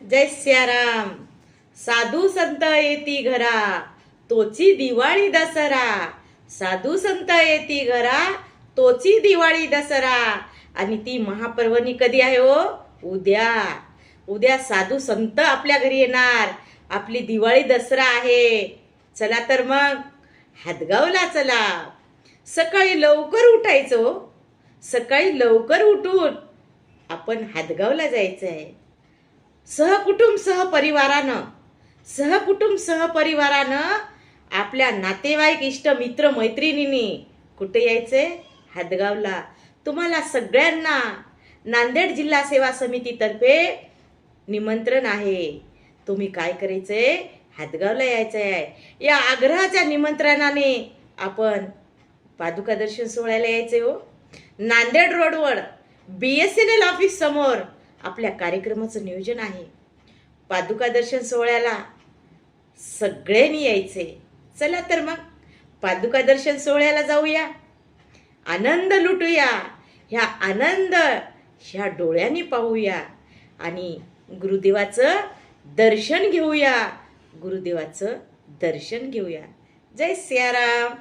जय सियाराम. साधू संत येती घरा तोची दिवाळी दसरा. साधू संत येती घरा तोची दिवाळी दसरा. आणि ती महापर्वणी कधी आहे हो? उद्या. उद्या साधू संत आपल्या घरी येणार. आपली दिवाळी दसरा आहे. चला तर मग हातगावला चला. सकाळी लवकर उठायचो हो. सकाळी लवकर उठून आपण हातगावला जायचं आहे सहकुटुंब सहपरिवारानं सहकुटुंब सहपरिवारानं आपल्या नातेवाईक इष्ट मित्र मैत्रिणींनी कुठे यायचंय हादगावला तुम्हाला सगळ्यांना नांदेड जिल्हा सेवा समितीतर्फे निमंत्रण आहे. तुम्ही काय करायचंय हातगावला यायचं आहे या आग्रहाच्या निमंत्रणाने आपण पादुका दर्शन सोहळ्याला यायचे हो. नांदेड रोडवर B S N L office समोर आपल्या कार्यक्रमाचं नियोजन आहे. पादुका दर्शन सोहळ्याला सगळ्यांनी यायचे. चला तर मग पादुका दर्शन सोहळ्याला जाऊया. आनंद लुटूया. ह्या आनंद ह्या डोळ्यांनी पाहूया. आणि गुरुदेवाचं दर्शन घेऊया. गुरुदेवाचं दर्शन घेऊया. जय सियाराम.